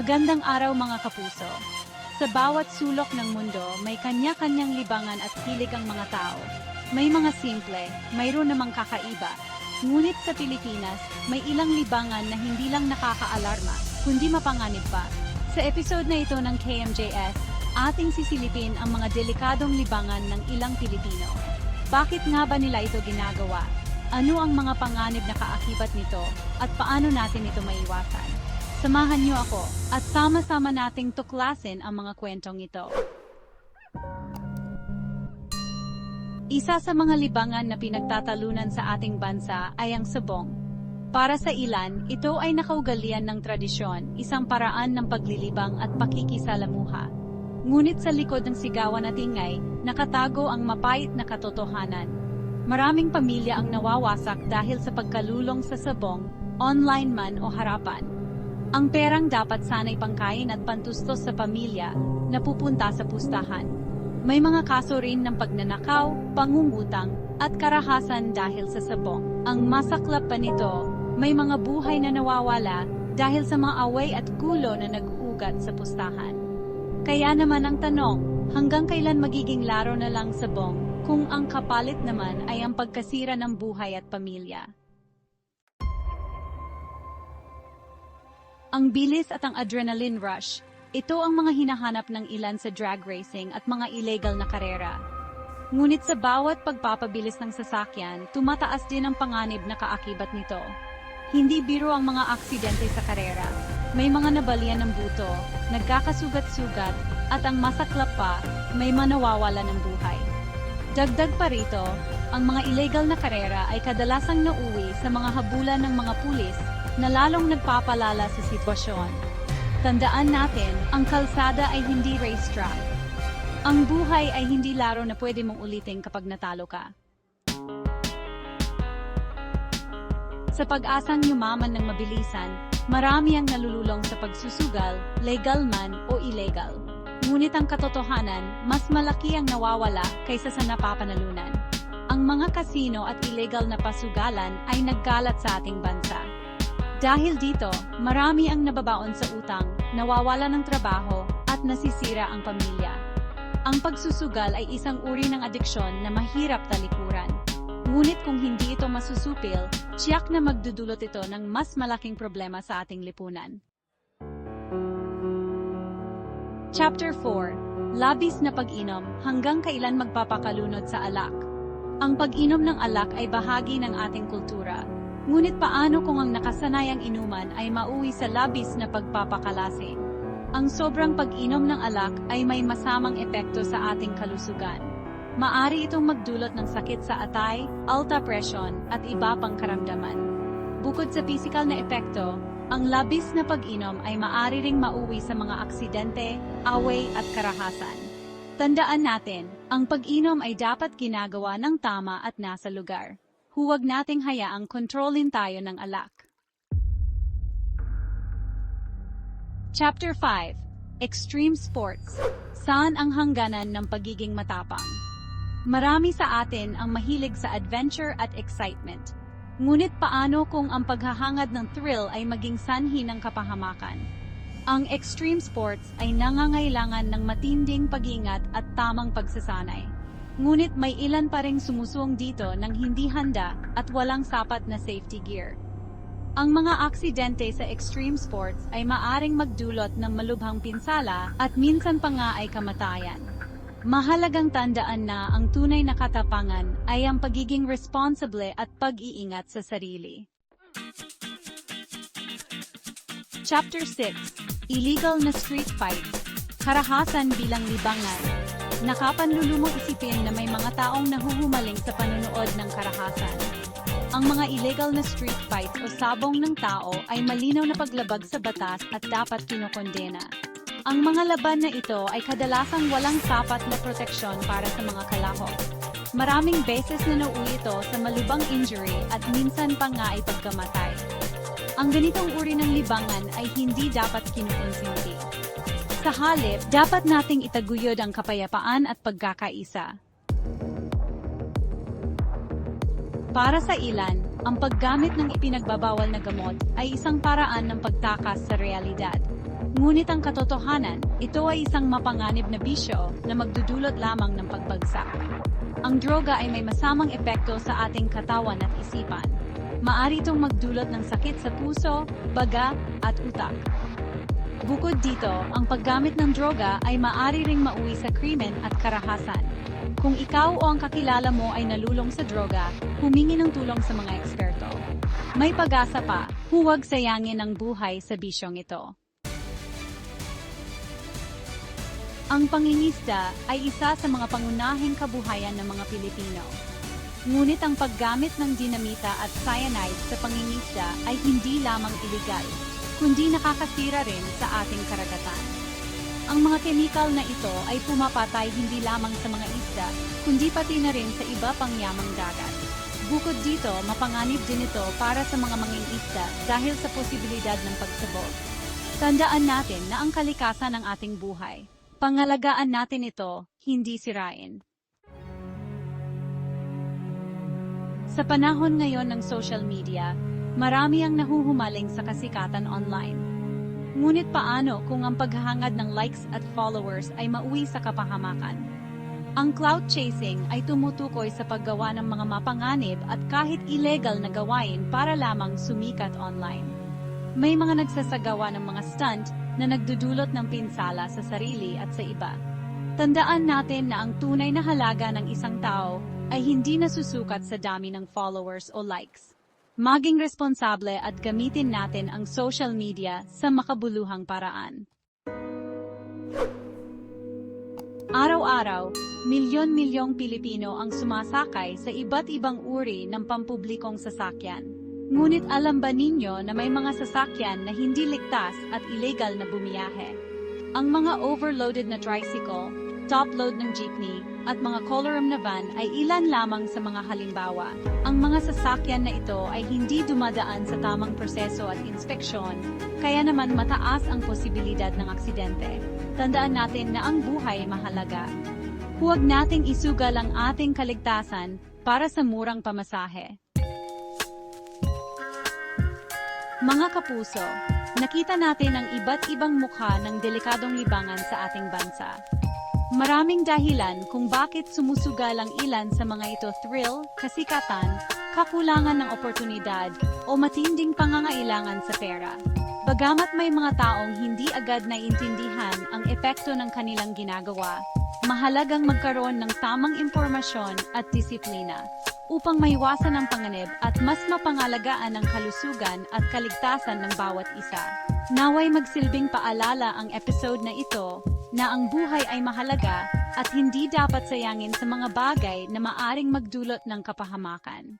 Magandang araw mga kapuso. Sa bawat sulok ng mundo, may kanya-kanyang libangan at hilig ang mga tao. May mga simple, mayroon namang kakaiba. Ngunit sa Pilipinas, may ilang libangan na hindi lang nakakaalarma, kundi mapanganib pa. Sa episode na ito ng KMJS, ating sisilipin ang mga delikadong libangan ng ilang Pilipino. Bakit nga ba nila ito ginagawa? Ano ang mga panganib na kaakibat nito at paano natin ito maiwasan? Samahan niyo ako at sama-sama nating tuklasin ang mga kwentong ito. Isa sa mga libangan na pinagtatalunan sa ating bansa ay ang sabong. Para sa ilan, ito ay nakaugalian ng tradisyon, isang paraan ng paglilibang at pakikisalamuha. Ngunit sa likod ng sigawan at ingay, nakatago ang mapait na katotohanan. Maraming pamilya ang nawawasak dahil sa pagkalulong sa sabong, online man o harapan. Ang perang dapat sanay pangkain at pantustos sa pamilya, napupunta sa pustahan. May mga kaso rin ng pagnanakaw, pangungutang, at karahasan dahil sa sabong. Ang masaklap pa nito, may mga buhay na nawawala dahil sa mga away at gulo na nag-uugat sa pustahan. Kaya naman ang tanong, hanggang kailan magiging laro na lang sabong kung ang kapalit naman ay ang pagkasira ng buhay at pamilya? Ang bilis at ang adrenaline rush, ito ang mga hinahanap ng ilan sa drag racing at mga illegal na karera. Ngunit sa bawat pagpapabilis ng sasakyan, tumataas din ang panganib na kaakibat nito. Hindi biro ang mga aksidente sa karera. May mga nabalian ng buto, nagkakasugat-sugat, at ang masaklap pa, may manawawala ng buhay. Dagdag pa rito, ang mga illegal na karera ay kadalasang nauwi sa mga habulan ng mga pulis na lalong nagpapalala sa sitwasyon. Tandaan natin, ang kalsada ay hindi racetrack. Ang buhay ay hindi laro na pwede mong ulitin kapag natalo ka. Sa pag-asang yumaman ng mabilisan, marami ang nalululong sa pagsusugal, legal man o illegal. Ngunit ang katotohanan, mas malaki ang nawawala kaysa sa napapanalunan. Ang mga kasino at illegal na pasugalan ay nagkalat sa ating bansa. Dahil dito, marami ang nababaon sa utang, nawawala ng trabaho, at nasisira ang pamilya. Ang pagsusugal ay isang uri ng adiksyon na mahirap talikuran. Ngunit kung hindi ito masusupil, tiyak na magdudulot ito ng mas malaking problema sa ating lipunan. Chapter 4 Labis na pag-inom hanggang kailan magpapakalunod sa alak. Ang pag-inom ng alak ay bahagi ng ating kultura. Ngunit paano kung ang nakasanayang inuman ay mauwi sa labis na pagpapakalasing? Ang sobrang pag-inom ng alak ay may masamang epekto sa ating kalusugan. Maari itong magdulot ng sakit sa atay, alta presyon, at iba pang karamdaman. Bukod sa pisikal na epekto, ang labis na pag-inom ay maari ring mauwi sa mga aksidente, away at karahasan. Tandaan natin, ang pag-inom ay dapat ginagawa ng tama at nasa lugar. Huwag nating hayaang kontrolin tayo ng alak. Chapter 5 Extreme Sports Saan ang hangganan ng pagiging matapang? Marami sa atin ang mahilig sa adventure at excitement. Ngunit paano kung ang paghahangad ng thrill ay maging sanhi ng kapahamakan? Ang extreme sports ay nangangailangan ng matinding pag-ingat at tamang pagsasanay. Ngunit may ilan pa ring sumusuong dito ng hindi handa at walang sapat na safety gear. Ang mga aksidente sa extreme sports ay maaring magdulot ng malubhang pinsala at minsan pa nga ay kamatayan. Mahalagang tandaan na ang tunay na katapangan ay ang pagiging responsible at pag-iingat sa sarili. Chapter 6 Illegal na Street Fights Karahasan bilang libangan Nakapanlulumong isipin na may mga taong nahuhumaling sa panunood ng karahasan. Ang mga illegal na street fight o sabong ng tao ay malinaw na paglabag sa batas at dapat kinokondena. Ang mga laban na ito ay kadalasang walang sapat na proteksyon para sa mga kalahok. Maraming beses na nauwi ito sa malubang injury at minsan pa nga ay pagkamatay. Ang ganitong uri ng libangan ay hindi dapat kinukonsinti. Sa halip, dapat nating itaguyod ang kapayapaan at pagkakaisa. Para sa ilan, ang paggamit ng ipinagbabawal na gamot ay isang paraan ng pagtakas sa realidad. Ngunit ang katotohanan, ito ay isang mapanganib na bisyo na magdudulot lamang ng pagbagsak. Ang droga ay may masamang epekto sa ating katawan at isipan. Maari itong magdulot ng sakit sa puso, baga, at utak. Bukod dito, ang paggamit ng droga ay maari ring mauwi sa krimen at karahasan. Kung ikaw o ang kakilala mo ay nalulong sa droga, humingi ng tulong sa mga eksperto. May pag-asa pa, huwag sayangin ang buhay sa bisyong ito. Ang pangingisda ay isa sa mga pangunahing kabuhayan ng mga Pilipino. Ngunit ang paggamit ng dinamita at cyanide sa pangingisda ay hindi lamang iligal, kundi nakakasira rin sa ating karagatan. Ang mga kemikal na ito ay pumapatay hindi lamang sa mga isda, kundi pati na rin sa iba pang yamang dagat. Bukod dito, mapanganib din ito para sa mga manging isda dahil sa posibilidad ng pagsabog. Tandaan natin na ang kalikasan ng ating buhay. Pangalagaan natin ito, hindi sirain. Sa panahon ngayon ng social media, marami ang nahuhumaling sa kasikatan online. Ngunit paano kung ang paghahangad ng likes at followers ay mauwi sa kapahamakan? Ang cloud chasing ay tumutukoy sa paggawa ng mga mapanganib at kahit illegal na gawain para lamang sumikat online. May mga nagsasagawa ng mga stunt na nagdudulot ng pinsala sa sarili at sa iba. Tandaan natin na ang tunay na halaga ng isang tao ay hindi nasusukat sa dami ng followers o likes. Maging responsable at gamitin natin ang social media sa makabuluhang paraan. Araw-araw, milyon-milyong Pilipino ang sumasakay sa iba't ibang uri ng pampublikong sasakyan. Ngunit alam ba ninyo na may mga sasakyan na hindi ligtas at illegal na bumiyahe? Ang mga overloaded na tricycle, top-load ng jeepney, at mga colorum na van ay ilan lamang sa mga halimbawa. Ang mga sasakyan na ito ay hindi dumadaan sa tamang proseso at inspeksyon, kaya naman mataas ang posibilidad ng aksidente. Tandaan natin na ang buhay mahalaga. Huwag nating isugal ang ating kaligtasan para sa murang pamasahe. Mga kapuso, nakita natin ang iba't ibang mukha ng delikadong libangan sa ating bansa. Maraming dahilan kung bakit sumusugal ang ilan sa mga ito thrill, kasikatan, kakulangan ng oportunidad, o matinding pangangailangan sa pera. Bagamat may mga taong hindi agad naiintindihan ang epekto ng kanilang ginagawa, mahalagang magkaroon ng tamang impormasyon at disiplina upang maiwasan ang panganib at mas mapangalagaan ang kalusugan at kaligtasan ng bawat isa. Naway magsilbing paalala ang episode na ito na ang buhay ay mahalaga at hindi dapat sayangin sa mga bagay na maaring magdulot ng kapahamakan.